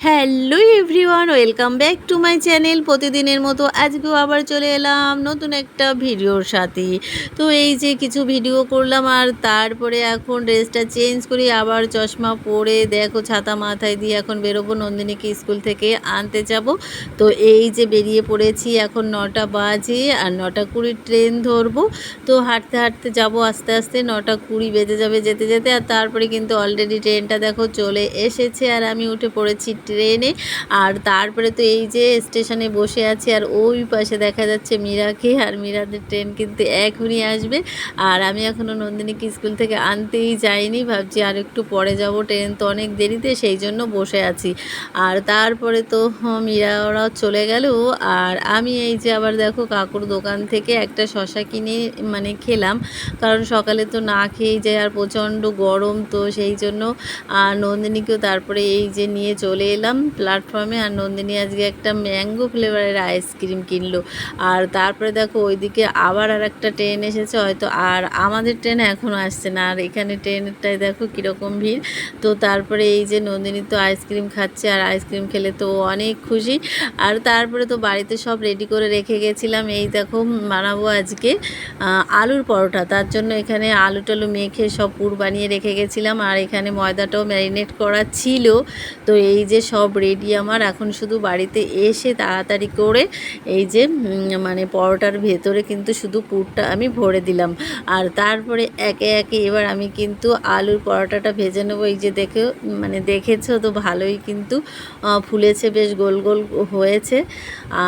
Hello everyone welcome back to my channel প্রতিদিনের মতো আজকেও আবার চলে এলাম নতুন একটা ভিডিওর সাথে। তো এই যে কিছু ভিডিও করলাম আর তারপরে এখন ড্রেসটা চেঞ্জ করি, আবার চশমা পরে দেখো ছাতা মাথায় দিয়ে এখন বেরোবো, নন্দিনীকে স্কুল থেকে আনতে যাব। তো এই যে বেরিয়ে পড়েছি, এখন নটা বাজে আর নটা কুড়ির ট্রেন ধরবো। তো হাঁটতে হাঁটতে যাব আস্তে আস্তে, নটা কুড়ি বেজে যাবে যেতে যেতে, আর তারপরে কিন্তু অলরেডি ট্রেনটা দেখো চলে এসেছে। আর আমি উঠে পড়েছি ট্রেনে। আর তারপরে তো এই যে স্টেশনে বসে আছি, আর ওই পাশে দেখা যাচ্ছে মীরাকে, আর মীরাদের ট্রেন কিন্তু এখনই আসবে। আর আমি এখনও নন্দিনীকে স্কুল থেকে আনতেই যাইনি, ভাবছি আর একটু পরে যাব, ট্রেন তো অনেক দেরিতে, সেই জন্য বসে আছি। আর তারপরে তো মীরা ওরাও চলে গেল। আর আমি এই যে আবার দেখো কাকুর দোকান থেকে একটা শশা কিনে মানে খেলাম। কারণ সকালে তো না খেয়েই যায়, আর প্রচণ্ড গরম তো সেই জন্য, আর নন্দিনীকেও তারপরে এই যে নিয়ে চলে এলাম প্ল্যাটফর্মে আর নন্দিনী আজকে একটা ম্যাঙ্গো ফ্লেভারের আইসক্রিম কিনলো। আর তারপরে দেখো ওইদিকে আবার আর একটা ট্রেন এসেছে, হয়তো আর আমাদের ট্রেন এখনও আসছে না। আর এখানে ট্রেনটায় দেখো কীরকম ভিড়। তো তারপরে এই যে নন্দিনী তো আইসক্রিম খাচ্ছে আর আইসক্রিম খেলে তো অনেক খুশি। আর তারপরে তো বাড়িতে সব রেডি করে রেখে গেছিলাম। এই দেখো বানাবো আজকে আলুর পরোটা। তার জন্য এখানে আলু টালু মেখে সব পুর বানিয়ে রেখে গেছিলাম। আর এখানে ময়দাটাও ম্যারিনেট করা ছিল। তো এই যে সব রেডি আমার। এখন শুধু বাড়িতে এসে তাড়াতাড়ি করে এই যে মানে পরোটার ভেতরে কিন্তু শুধু পুরটা আমি ভরে দিলাম। আর তারপরে একে একে এবার আমি কিন্তু আলুর পরোটাটা ভেজে নেব। এই যে দেখে মানে দেখেছ তো ভালোই কিন্তু ফুলেছে, বেশ গোল গোল হয়েছে।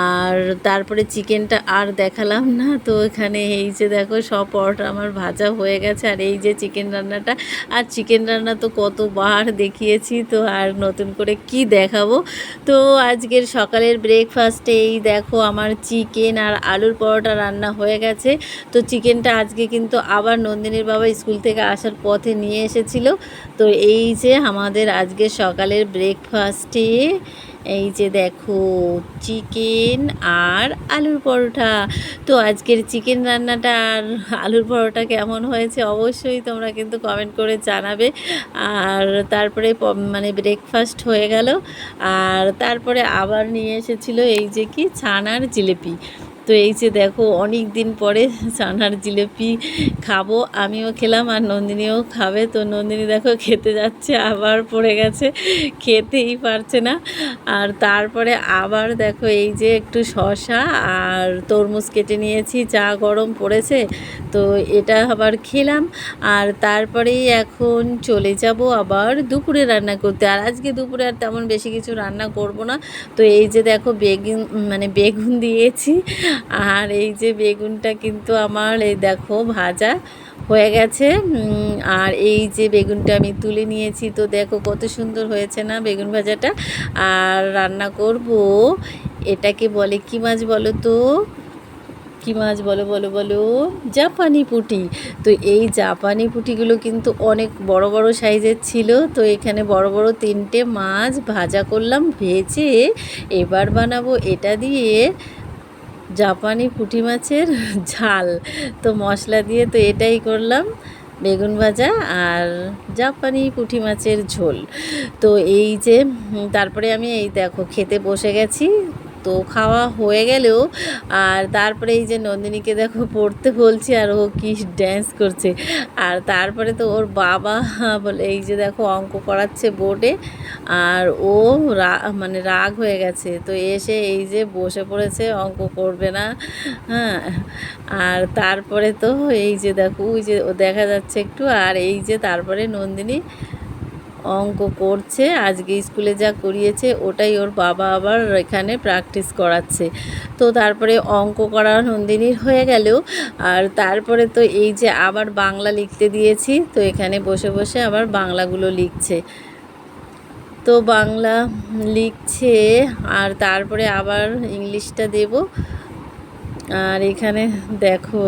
আর তারপরে চিকেনটা আর দেখালাম না। তো এখানে এই যে দেখো, সব পরোটা আমার ভাজা হয়ে গেছে। আর এই যে চিকেন রান্নাটা, আর চিকেন রান্না তো কতবার দেখিয়েছি। তো আর নতুন করে কি দেখাবো। তো আজকের সকালের ব্রেকফাস্টে এই দেখো আমার চিকেন আর আলুর পরোটা রান্না হয়ে গেছে। তো চিকেনটা আজকে কিন্তু আবার নন্দিনীর বাবা স্কুল থেকে আসার পথে নিয়ে এসেছিল। তো এই যে আমাদের আজকে সকালের ব্রেকফাস্টে এই যে দেখো চিকেন আর আলুর পরোটা। তো আজকের চিকেন রান্নাটা আর আলুর পরোটা কেমন হয়েছে অবশ্যই তোমরা কিন্তু কমেন্ট করে জানাবে। আর তারপরে মানে ব্রেকফাস্ট হয়ে গেল। আর তারপরে আবার নিয়ে এসেছিল এই যে কি, ছানার জিলিপি। তো এই যে দেখো অনেক দিন পরে ছানার জিলিপি খাব। আমিও খেলাম আর নন্দিনীও খাবে। তো নন্দিনী দেখো খেতে যাচ্ছে, আবার পড়ে গেছে। খেতেই পারছে না। আর তারপরে আবার দেখো এই যে একটু শশা আর তরমুজ কেটে নিয়েছি চা গরম পড়েছে। তো এটা আবার খেলাম। আর তারপরেই এখন চলে যাব আবার দুপুরে রান্না করতে। আর আজকে দুপুরে আর তেমন বেশি কিছু রান্না করব না। তো এই যে দেখো বেগুন মানে বেগুন দিয়েছি। আর এই যে বেগুনটা কিন্তু আমার, এই দেখো, ভাজা হয়ে গেছে। আর এই যে বেগুনটা আমি তুলে নিয়েছি, তো দেখো কত সুন্দর হয়েছে না বেগুন ভাজাটা। আর রান্না করব, এটাকে বলে কি মাছ বলো তো? কি মাছ বলো বলো বলো? জাপানি পুঁটি। তো এই জাপানি পুঁটিগুলো কিন্তু অনেক বড় বড় সাইজের ছিল। তো এখানে বড় বড় তিনটে মাছ ভাজা করলাম, ভেজে এবার বানাবো এটা দিয়ে। জাপানি পুঁটি মাছের ঝাল। তো মশলা দিয়ে তো এটাই করলাম, বেগুন ভাজা আর জাপানি পুঁটি মাছের ঝোল। তো এই যে তারপরে আমি এই দেখো, খেতে বসে গেছি। তো খাওয়া হয়ে গেলেও আর তারপরে এই যে নন্দিনীকে দেখো পড়তে বলছি আর ও কি ড্যান্স করছে। আর তারপরে তো ওর বাবা বলে, এই যে দেখো অঙ্ক করাচ্ছে বোর্ডে আর ও মানে রাগ হয়ে গেছে। তো এসে এই যে বসে পড়েছে, অঙ্ক করবে না। হ্যাঁ আর তারপরে তো এই যে দেখো, ওই যে দেখা যাচ্ছে একটু। আর এই যে তারপরে নন্দিনী অঙ্ক করছে, আজকে স্কুলে যা করিয়েছে ওটাই ওর বাবা আবার এখানে প্র্যাকটিস করাচ্ছে। তো তারপরে অঙ্ক করা নন্দিনীর হয়ে গেল আর তারপরে তো এই যে আবার বাংলা লিখতে দিয়েছি, তো এখানে বসে বসে আবার বাংলাগুলো লিখছে। তো বাংলা লিখছে, আর তারপরে আবার ইংলিশটা দেব। আর এখানে দেখো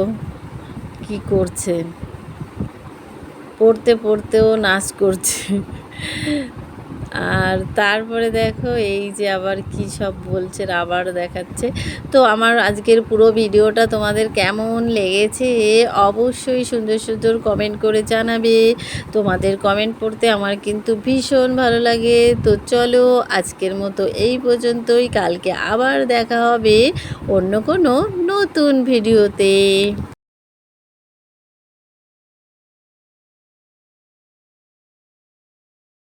কি করছে। পড়তে পড়তেও নাচ করছে। আর তারপরে দেখো, এই যে আবার কি সব বলছে আবার দেখাচ্ছে। তো আমার আজকের পুরো ভিডিওটা তোমাদের কেমন লেগেছে, অবশ্যই সুন্দর সুন্দর কমেন্ট করে জানাবে। তোমাদের কমেন্ট পড়তে আমার কিন্তু ভীষণ ভালো লাগে। তো চলো, আজকের মতো এই পর্যন্তই। কালকে আবার দেখা হবে অন্য কোনো নতুন ভিডিওতে।